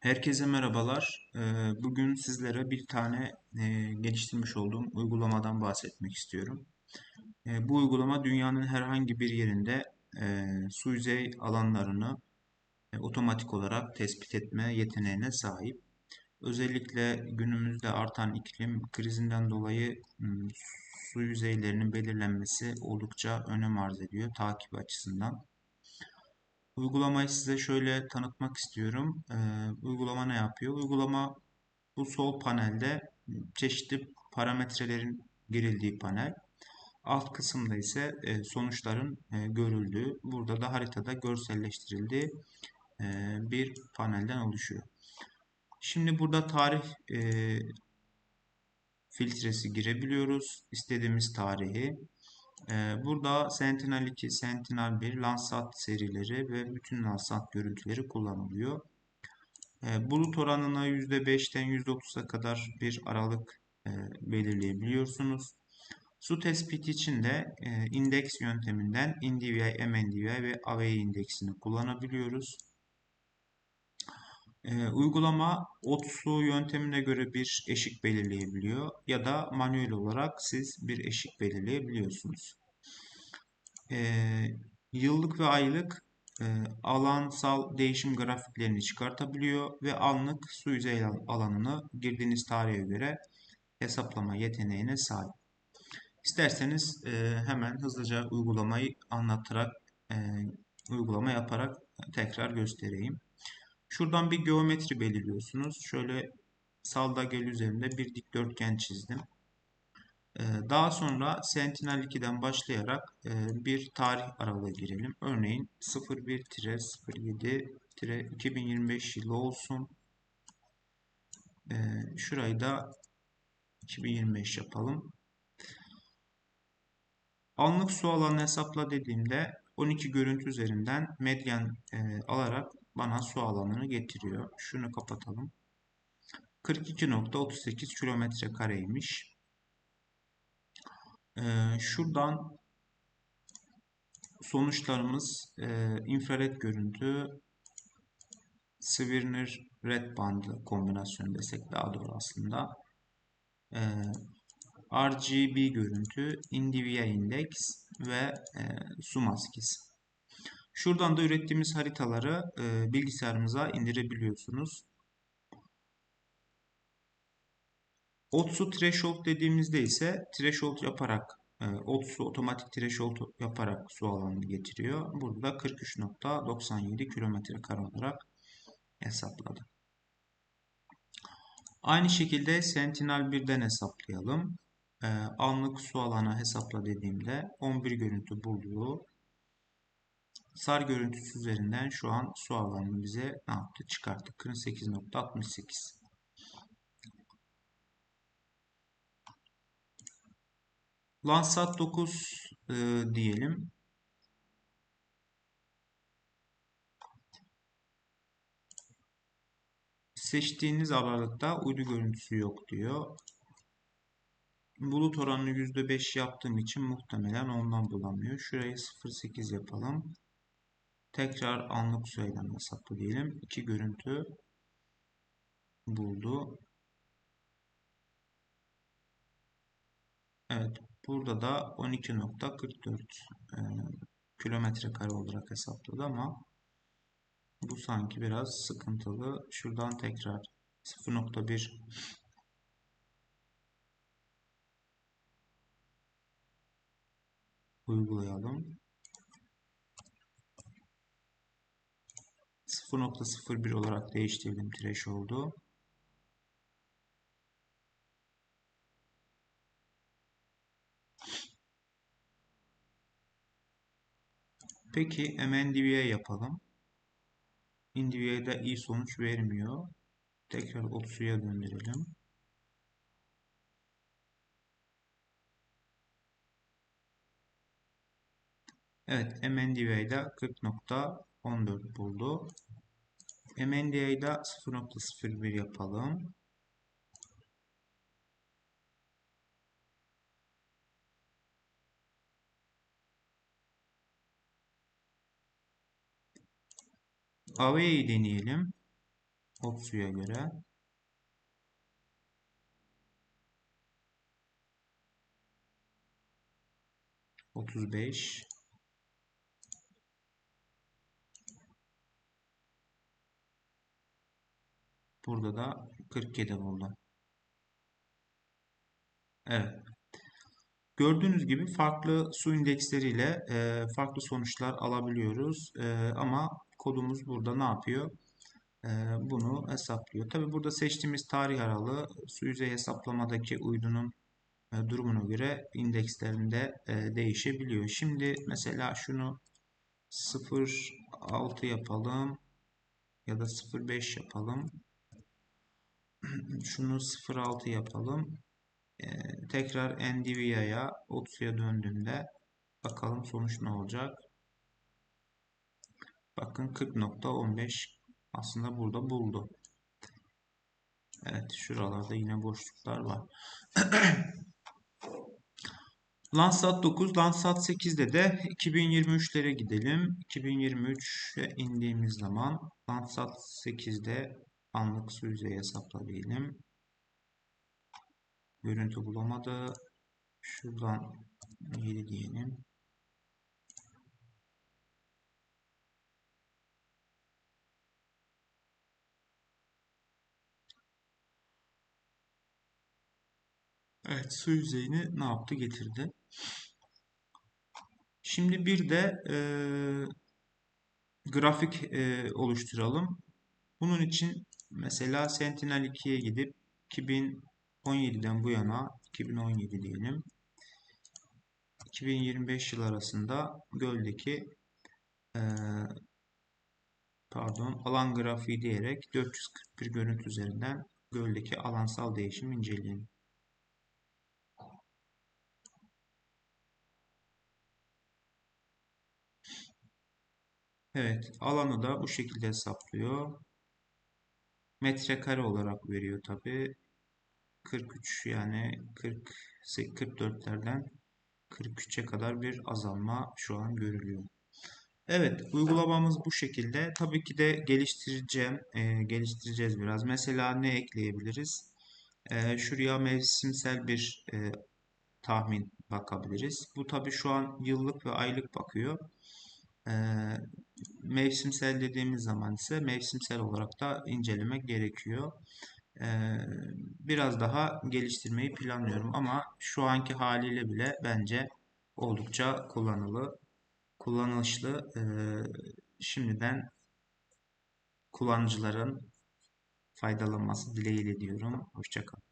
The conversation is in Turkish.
Herkese merhabalar. Ee, Bugün sizlere bir tane e, geliştirmiş olduğum uygulamadan bahsetmek istiyorum. E, Bu uygulama dünyanın herhangi bir yerinde e, su yüzey alanlarını e, otomatik olarak tespit etme yeteneğine sahip. Özellikle günümüzde artan iklim krizinden dolayı su yüzeylerinin belirlenmesi oldukça önem arz ediyor takip açısından. Uygulamayı size şöyle tanıtmak istiyorum. Ee, uygulama ne yapıyor? Uygulama bu sol panelde çeşitli parametrelerin girildiği panel. Alt kısımda ise e, sonuçların e, görüldüğü, burada da haritada görselleştirildiği e, bir panelden oluşuyor. Şimdi burada tarih filtresi girebiliyoruz. İstediğimiz tarihi. Ee, Burada Sentinel-2, Sentinel-1, Landsat serileri ve bütün Landsat görüntüleri kullanılıyor. Ee, Bulut oranına %5'ten %30'a kadar bir aralık e, belirleyebiliyorsunuz. Su tespiti için de e, indeks yönteminden NDVI, MNDVI ve AVI indeksini kullanabiliyoruz. Ee, uygulama OTSU yöntemine göre bir eşik belirleyebiliyor ya da manuel olarak siz bir eşik belirleyebiliyorsunuz. Ee, yıllık ve aylık e, alansal değişim grafiklerini çıkartabiliyor ve anlık su yüzey alanını girdiğiniz tarihe göre hesaplama yeteneğine sahip. İsterseniz e, hemen hızlıca uygulamayı anlatarak e, uygulama yaparak tekrar göstereyim. Şuradan bir geometri belirliyorsunuz. Şöyle salda gel üzerinde bir dikdörtgen çizdim. Ee, daha sonra Sentinel 2'den başlayarak e, bir tarih aralığı girelim. Örneğin 01-07-2025 yılı olsun. Ee, şurayı da 2025 yapalım. Anlık su alanı hesapla dediğimde 12 görüntü üzerinden medyan e, alarak bana su alanını getiriyor. Şunu kapatalım. 42.38 kilometre kareymiş. Ee, şuradan sonuçlarımız e, infrared görüntü Swirner Red Band kombinasyonu desek daha doğru aslında. Ee, RGB görüntü, NDVI Index ve e, su maskesi. Şuradan da ürettiğimiz haritaları e, bilgisayarımıza indirebiliyorsunuz. Otsu threshold dediğimizde ise threshold yaparak e, Otsu otomatik threshold yaparak su alanını getiriyor. Burada 43.97 kilometre kare olarak hesapladı. Aynı şekilde Sentinel 1'den hesaplayalım. E, anlık su alanı hesapla dediğimde 11 görüntü bulduğu SAR görüntüsü üzerinden şu an su alanını bize ne yaptı? Çıkarttı. 48.68. Landsat 9 e, diyelim. Seçtiğiniz aralıkta uydu görüntüsü yok diyor. Bulut oranını %5 yaptığım için muhtemelen ondan bulamıyor. Şurayı 0.8 yapalım. Tekrar anlık sayıdan hesaplı diyelim. İki görüntü buldu. Evet. Burada da 12.44 e, kilometre kare olarak hesapladı ama bu sanki biraz sıkıntılı. Şuradan tekrar 0.1 uygulayalım. 0.01 olarak değiştirdim threshold'u. Peki MNDV'ye yapalım. NDV'de iyi sonuç vermiyor. Tekrar 30'ya döndürelim. Evet, MNDV'de 40.14 buldu. MNDA'da 0.01 yapalım. AV'yi deneyelim. Otsu'ya göre. Otuz beş. Burada da 47 buldu. Evet. Gördüğünüz gibi farklı su indeksleriyle e, farklı sonuçlar alabiliyoruz. E, ama kodumuz burada ne yapıyor? E, bunu hesaplıyor. Tabi burada seçtiğimiz tarih aralığı su yüzey hesaplamadaki uydunun e, durumuna göre indekslerinde e, değişebiliyor. Şimdi mesela şunu 0.6 yapalım ya da 0.5 yapalım. Şunu 0.6 yapalım. Ee, tekrar NDVI'ya, Otsu'ya döndüğümde bakalım sonuç ne olacak. Bakın 40.15 aslında burada buldu. Evet şuralarda yine boşluklar var. Landsat 9, Landsat 8'de de 2023'lere gidelim. 2023'e indiğimiz zaman Landsat 8'de anlık su yüzeyi hesapla. Görüntü bulamadı. Şuradan 7 diyelim. Evet su yüzeyini ne yaptı getirdi. Şimdi bir de e, grafik e, oluşturalım. Bunun için mesela Sentinel-2'ye gidip 2017'den bu yana 2017 diyelim. 2025 yıl arasında göldeki e, pardon alan grafiği diyerek 441 görüntü üzerinden göldeki alansal değişim inceleyelim. Evet, alanı da bu şekilde hesaplıyor. Metrekare olarak veriyor tabi. 43 yani 40 44'lerden 43'e kadar bir azalma şu an görülüyor. Evet, uygulamamız bu şekilde. Tabii ki de geliştireceğim, e, geliştireceğiz biraz. Mesela ne ekleyebiliriz? E, şuraya mevsimsel bir e, tahmin bakabiliriz. Bu tabii şu an yıllık ve aylık bakıyor. Mevsimsel dediğimiz zaman ise mevsimsel olarak da incelemek gerekiyor. Biraz daha geliştirmeyi planlıyorum ama şu anki haliyle bile bence oldukça kullanılı, kullanışlı. Şimdiden kullanıcıların faydalanması dileğiyle diyorum. Hoşçakalın.